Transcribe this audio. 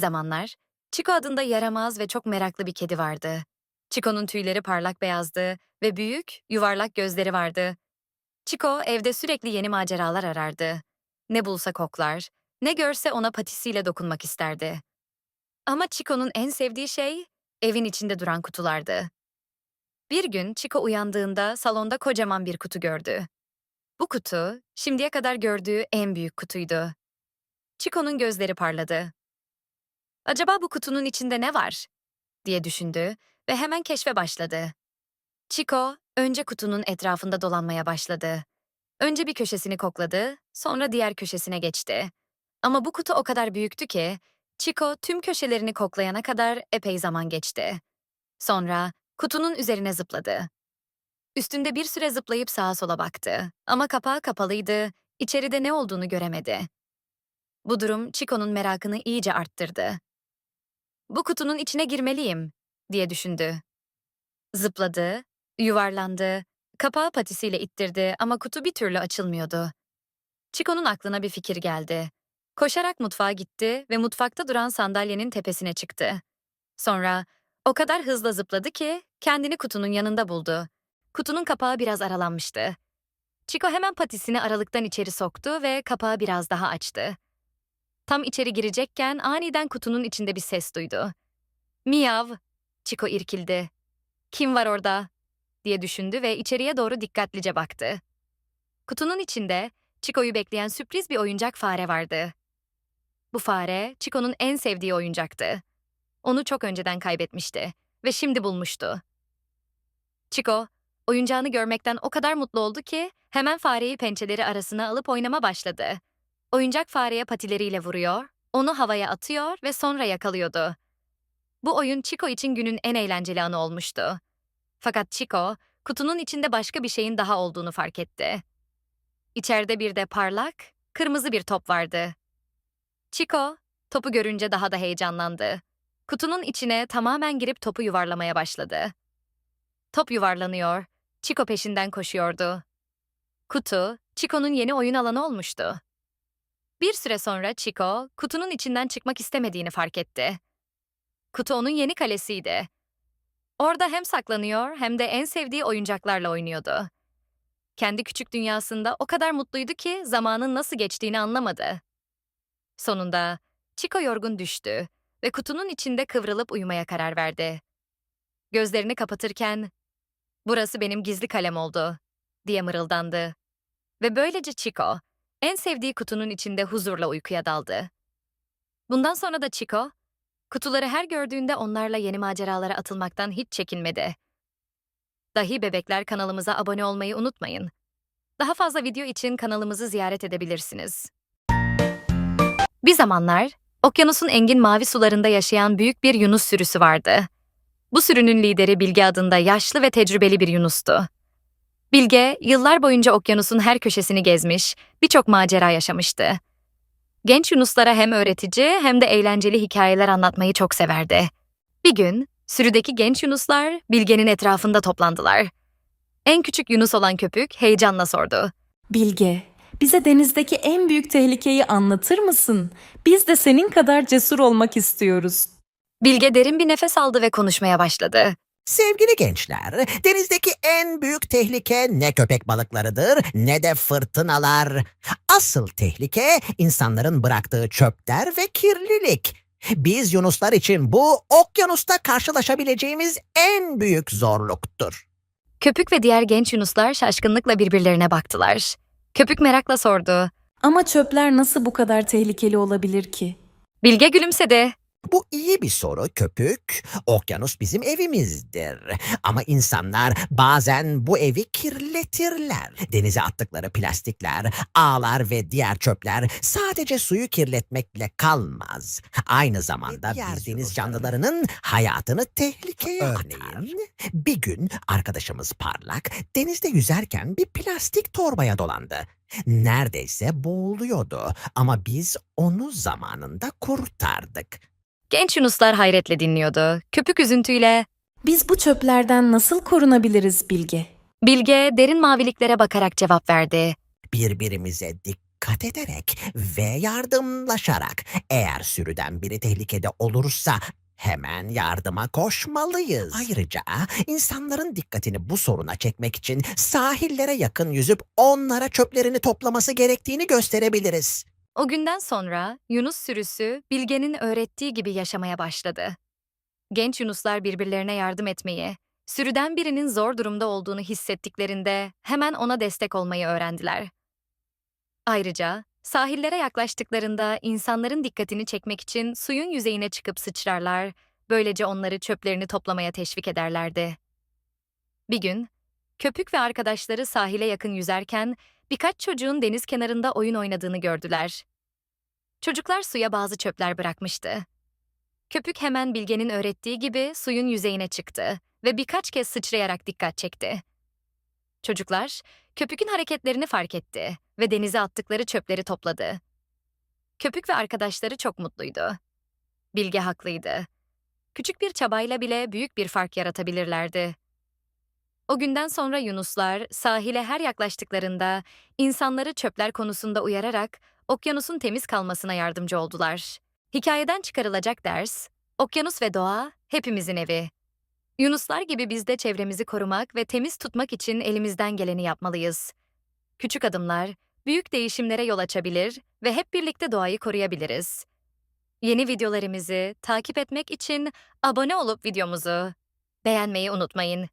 zamanlar Chico adında yaramaz ve çok meraklı bir kedi vardı. Chico'nun tüyleri parlak beyazdı ve büyük, yuvarlak gözleri vardı. Chico evde sürekli yeni maceralar arardı. Ne bulsa koklar, ne görse ona patisiyle dokunmak isterdi. Ama Chico'nun en sevdiği şey evin içinde duran kutulardı. Bir gün Chico uyandığında salonda kocaman bir kutu gördü. Bu kutu şimdiye kadar gördüğü en büyük kutuydu. Chico'nun gözleri parladı. Acaba bu kutunun içinde ne var? diye düşündü ve hemen keşfe başladı. Chico önce kutunun etrafında dolanmaya başladı. Önce bir köşesini kokladı, sonra diğer köşesine geçti. Ama bu kutu o kadar büyüktü ki Chico tüm köşelerini koklayana kadar epey zaman geçti. Sonra kutunun üzerine zıpladı. Üstünde bir süre zıplayıp sağa sola baktı ama kapağı kapalıydı, içeride ne olduğunu göremedi. Bu durum Chico'nun merakını iyice arttırdı. Bu kutunun içine girmeliyim, diye düşündü. Zıpladı, yuvarlandı, kapağı patisiyle ittirdi ama kutu bir türlü açılmıyordu. Chico'nun aklına bir fikir geldi. Koşarak mutfağa gitti ve mutfakta duran sandalyenin tepesine çıktı. Sonra o kadar hızla zıpladı ki kendini kutunun yanında buldu. Kutunun kapağı biraz aralanmıştı. Chico hemen patisini aralıktan içeri soktu ve kapağı biraz daha açtı. Tam içeri girecekken aniden kutunun içinde bir ses duydu. Miyav! Chico irkildi. Kim var orada? diye düşündü ve içeriye doğru dikkatlice baktı. Kutunun içinde Chico'yu bekleyen sürpriz bir oyuncak fare vardı. Bu fare Chico'nun en sevdiği oyuncaktı. Onu çok önceden kaybetmişti ve şimdi bulmuştu. Chico, oyuncağını görmekten o kadar mutlu oldu ki hemen fareyi pençeleri arasına alıp oynama başladı. Oyuncak fareye patileriyle vuruyor, onu havaya atıyor ve sonra yakalıyordu. Bu oyun Chico için günün en eğlenceli anı olmuştu. Fakat Chico, kutunun içinde başka bir şeyin daha olduğunu fark etti. İçeride bir de parlak, kırmızı bir top vardı. Chico, topu görünce daha da heyecanlandı. Kutunun içine tamamen girip topu yuvarlamaya başladı. Top yuvarlanıyor, Chico peşinden koşuyordu. Kutu, Chico'nun yeni oyun alanı olmuştu. Bir süre sonra Chico, kutunun içinden çıkmak istemediğini fark etti. Kutu onun yeni kalesiydi. Orada hem saklanıyor hem de en sevdiği oyuncaklarla oynuyordu. Kendi küçük dünyasında o kadar mutluydu ki zamanın nasıl geçtiğini anlamadı. Sonunda Chico yorgun düştü ve kutunun içinde kıvrılıp uyumaya karar verdi. Gözlerini kapatırken, "Burası benim gizli kalem oldu." diye mırıldandı. Ve böylece Chico, en sevdiği kutunun içinde huzurla uykuya daldı. Bundan sonra da Chico, kutuları her gördüğünde onlarla yeni maceralara atılmaktan hiç çekinmedi. Dahi Bebekler kanalımıza abone olmayı unutmayın. Daha fazla video için kanalımızı ziyaret edebilirsiniz. Bir zamanlar, okyanusun engin mavi sularında yaşayan büyük bir yunus sürüsü vardı. Bu sürünün lideri Bilge adında yaşlı ve tecrübeli bir yunustu. Bilge, yıllar boyunca okyanusun her köşesini gezmiş, birçok macera yaşamıştı. Genç yunuslara hem öğretici hem de eğlenceli hikayeler anlatmayı çok severdi. Bir gün, sürüdeki genç yunuslar Bilge'nin etrafında toplandılar. En küçük yunus olan köpük heyecanla sordu. Bilge, bize denizdeki en büyük tehlikeyi anlatır mısın? Biz de senin kadar cesur olmak istiyoruz. Bilge derin bir nefes aldı ve konuşmaya başladı. Sevgili gençler, denizdeki en büyük tehlike ne köpek balıklarıdır ne de fırtınalar. Asıl tehlike insanların bıraktığı çöpler ve kirlilik. Biz Yunuslar için bu okyanusta karşılaşabileceğimiz en büyük zorluktur. Köpük ve diğer genç yunuslar şaşkınlıkla birbirlerine baktılar. Köpük merakla sordu. Ama çöpler nasıl bu kadar tehlikeli olabilir ki? Bilge gülümsedi. Bu iyi bir soru köpük. Okyanus bizim evimizdir. Ama insanlar bazen bu evi kirletirler. Denize attıkları plastikler, ağlar ve diğer çöpler sadece suyu kirletmekle kalmaz. Aynı zamanda biz deniz canlılarının hayatını tehlikeye atar. Bir gün arkadaşımız Parlak denizde yüzerken bir plastik torbaya dolandı. Neredeyse boğuluyordu ama biz onu zamanında kurtardık. Genç yunuslar hayretle dinliyordu. Köpük üzüntüyle Biz bu çöplerden nasıl korunabiliriz Bilge? Bilge derin maviliklere bakarak cevap verdi. birbirimize dikkat ederek ve yardımlaşarak eğer sürüden biri tehlikede olursa hemen yardıma koşmalıyız. Ayrıca insanların dikkatini bu soruna çekmek için sahillere yakın yüzüp onlara çöplerini toplaması gerektiğini gösterebiliriz. O günden sonra Yunus sürüsü Bilge'nin öğrettiği gibi yaşamaya başladı. Genç Yunuslar birbirlerine yardım etmeyi, sürüden birinin zor durumda olduğunu hissettiklerinde hemen ona destek olmayı öğrendiler. Ayrıca sahillere yaklaştıklarında insanların dikkatini çekmek için suyun yüzeyine çıkıp sıçrarlar, böylece onları çöplerini toplamaya teşvik ederlerdi. Bir gün, köpük ve arkadaşları sahile yakın yüzerken birkaç çocuğun deniz kenarında oyun oynadığını gördüler. Çocuklar suya bazı çöpler bırakmıştı. Köpük hemen Bilge'nin öğrettiği gibi suyun yüzeyine çıktı ve birkaç kez sıçrayarak dikkat çekti. Çocuklar, köpükün hareketlerini fark etti ve denize attıkları çöpleri topladı. Köpük ve arkadaşları çok mutluydu. Bilge haklıydı. Küçük bir çabayla bile büyük bir fark yaratabilirlerdi. O günden sonra Yunuslar sahile her yaklaştıklarında insanları çöpler konusunda uyararak okyanusun temiz kalmasına yardımcı oldular. Hikayeden çıkarılacak ders, okyanus ve doğa hepimizin evi. Yunuslar gibi biz de çevremizi korumak ve temiz tutmak için elimizden geleni yapmalıyız. Küçük adımlar büyük değişimlere yol açabilir ve hep birlikte doğayı koruyabiliriz. Yeni videolarımızı takip etmek için abone olup videomuzu beğenmeyi unutmayın.